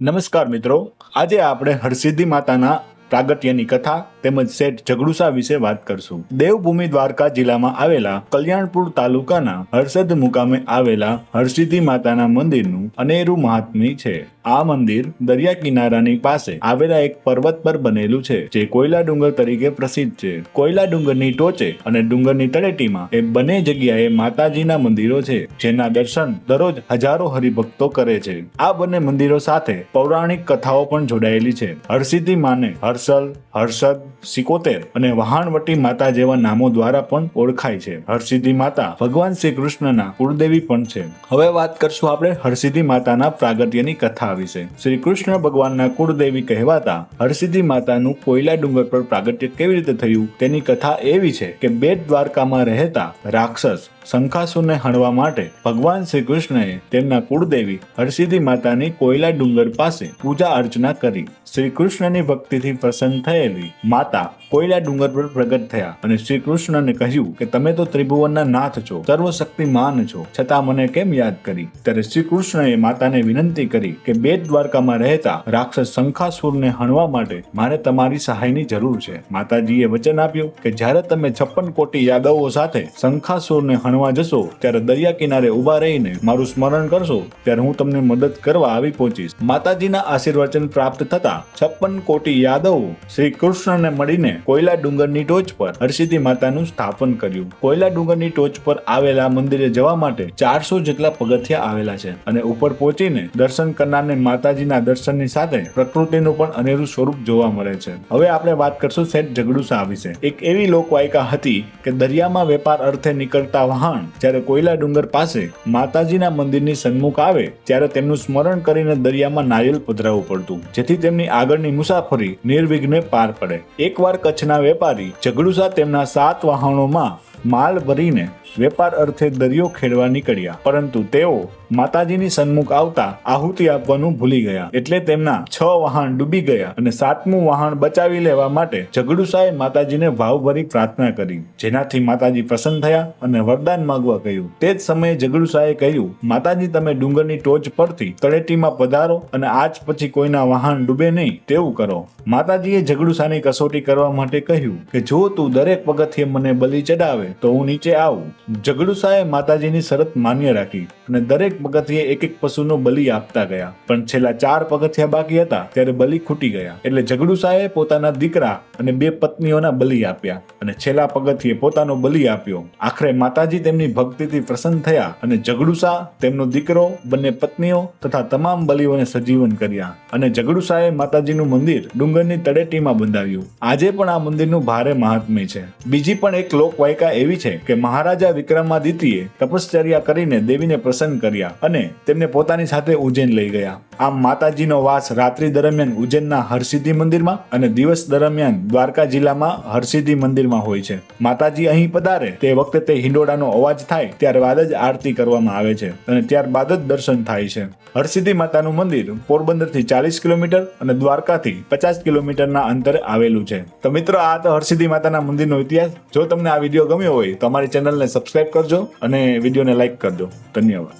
નમસ્કાર મિત્રો. આજે આપણે હરસિદ્ધિ માતાના પ્રાગટ્યની કથા તેમજ શેઠ ઝઘડુસા વિશે વાત કરશું. દેવભૂમિ દ્વારકા જિલ્લામાં આવેલા કલ્યાણપુર તાલુકાના હર્ષદ મુકામે આવેલા હર્ષિદ્ધિ માતાના મંદિરનું અનેરું મહાત્મ્ય છે. આ મંદિર દરિયા કિનારાની પાસે આવેલા એક પર્વત પર બનેલું છે, જે કોયલા ડુંગર તરીકે પ્રસિદ્ધ છે. કોયલા ડુંગરની ટોચે અને ડુંગરની તળેટીમાં એ બંને જગ્યાએ માતાજીના મંદિરો છે, જેના દર્શન દરરોજ હજારો હરિભક્તો કરે છે. આ બંને મંદિરો સાથે પૌરાણિક કથાઓ પણ જોડાયેલી છે. હરસિદ્ધિ માને હર્ષલ, હર્ષદ સિકોતેર અને વહાણવટી માતા જેવા નામો દ્વારા પણ ઓળખાય છે. હરસિદ્ધિ માતા ભગવાન શ્રી કૃષ્ણના કુળદેવી પણ છે. હવે વાત કરશું આપણે હરસિદ્ધિ માતાના પ્રાગટ્યની કથા વિશે. શ્રી કૃષ્ણ ભગવાનના કુળદેવી કહેવાતા હરસિદ્ધિ માતાનું કોયલા ડુંગર પર પ્રાગટ્ય કેવી રીતે થયું તેની કથા એવી છે કે બેટ દ્વારકામાં રહેતા રાક્ષસ શંખાસુરને હણવા માટે ભગવાન શ્રી કૃષ્ણએ તેમના કુળદેવી હરસિદ્ધિ માતાની કોયલા ડુંગર પાસે પૂજા અર્ચના કરી. શ્રી કૃષ્ણની ભક્તિથી પ્રસન્ન થયેલી માતા કોયલા ડુંગર પર પ્રગટ થયા અને શ્રી કૃષ્ણને કહ્યું કે તમે તો ત્રિભુવનના નાથ છો, સર્વશક્તિમાન છો, છતાં મને કેમ યાદ કરી? ત્યારે શ્રી કૃષ્ણએ માતાને વિનંતી કરી કે બેટ દ્વારકામાં રહેતા રાક્ષસ શંખાસુરને હણવા માટે મારે તમારી સહાયની જરૂર છે. માતાજીએ વચન આપ્યું કે જ્યારે તમે છપ્પન કોટી યાદવો સાથે શંખાસુરને હણવા જશો, ત્યારે દરિયા કિનારે ઊભા રહીને મારું સ્મરણ કરશો, ત્યારે હું તમને મદદ કરવા આવી પહોંચીશ. માતાજીના આશીર્વચન પ્રાપ્ત થતા છપ્પન કોટી યાદવ શ્રી કૃષ્ણને મળીને કોયલા ડુંગરની ટોચ પર હરસિદ્ધિ માતાનું સ્થાપન કર્યું. કોયલા ડુંગરની ટોચ પર આવેલા મંદિરે જવા માટે ચારસો જેટલા પગથિયા આવેલા છે અને ઉપર પહોંચીને દર્શન કરનારને માતાજીના દર્શનની સાથે પ્રકૃતિનું પણ અનેરું સ્વરૂપ જોવા મળે છે. હવે આપણે વાત કરશું સેઠ જગડુસા વિશે. એક એવી લોકવાયકા હતી કે દરિયામાં વેપાર અર્થે નીકળતા વહાણ જ્યારે કોયલા ડુંગર પાસે માતાજીના મંદિરની સન્મુખ આવે, ત્યારે તેમનું સ્મરણ કરીને દરિયામાં નારિયેલ પધરાવવું પડતું, જેથી તેમની આગળની મુસાફરી નિર્વિઘ્ને પાર પડે. એકવાર કચ્છના વેપારી ઝઘડુસા તેમના સાત વાહનોમાં માલ ભરીને વેપાર અર્થે દરિયો ખેડવા નીકળ્યા, પરંતુ તેઓ માતાજીની સન્મુખ આવતા આહુતિ આપવાનું ભૂલી ગયા. એટલે તેમના છ વાહન ડૂબી ગયા અને સાતમું વાહન બચાવી લેવા માટે ઝઘડુસાએ માતાજીને ભાવભરી પ્રાર્થના કરી. જેનાથી માતાજી પ્રસન્ન થયા અને વરદાન માંગવા કહ્યું. તે જ સમયે જગડુસાએ કહ્યું, માતાજી, તમે ડુંગરની ટોચ પરથી તળેટીમાં પધારો અને આજ પછી કોઈના વાહન ડૂબે નહીં, તેવું કરો. માતાજીએ જગડુસાની કસોટી કરવા માટે કહ્યું કે, જો તું દરેક પગથિયે મને બલિ ચડાવે, તો હું નીચે આવું. જગડુસાએ માતાજીની શરત માન્ય રાખી અને દરેક પગથિયે એક એક પશુનો બલિ આપતા ગયા. પણ છેલ્લા ચાર પગથિયા બાકી હતા, ત્યારે બલિ ખૂટી ગયા. એટલે જગડુસાએ પોતાના દીકરા અને બે પત્નીઓના બલિ આપ્યા અને છેલ્લા પગથિયે પોતાનો બલિ આપ્યો. આખરે માતાજી તેમની ભક્તિથી પ્રસન્ન થયા અને જગડુસા તેમનો દીકરો, બંને પત્નીઓ તથા તમામ બલિઓને સજીવન કર્યા અને જગડુસાએ માતાજીનું મંદિર ડુંગરની તળેટીમાં બંધાવ્યું. આજે પણ આ મંદિરનું ભારે મહાત્મ્ય છે. બીજી પણ એક લોકવાયકા એવી છે કે મહારાજા વિક્રમાદિત્યએ તપશ્ચર્યા કરીને દેવીને પ્રસન્ન કર્યા અને તેમને પોતાની સાથે ઉજ્જૈન લઈ ગયા. આમ માતાજીનો વાસ રાત્રિ દરમિયાન ઉજ્જૈનના હરસિદ્ધિ મંદિરમાં અને દિવસ દરમિયાન દ્વારકા જિલ્લામાં હરસિદ્ધિ મંદિરમાં હોય છે. માતાજી અહીં પધારે તે વખતે તે હિંડોળાનો અવાજ થાય ત્યારબાદ જ આરતી કરવામાં આવે છે અને ત્યારબાદ જ દર્શન થાય છે. હરસિદ્ધિ માતાનું મંદિર પોરબંદરથી ચાલીસ કિલોમીટર અને દ્વારકાથી પચાસ કિલોમીટરના અંતરે આવેલું છે. તો મિત્રો, આ તો હરસિદ્ધિ માતાના મંદિરનો ઇતિહાસ. જો તમને આ વીડિયો ગમ્યો હોય તો અમારી ચેનલને સબસ્ક્રાઈબ કરજો અને વિડીયોને લાઈક કરજો. ધન્યવાદ.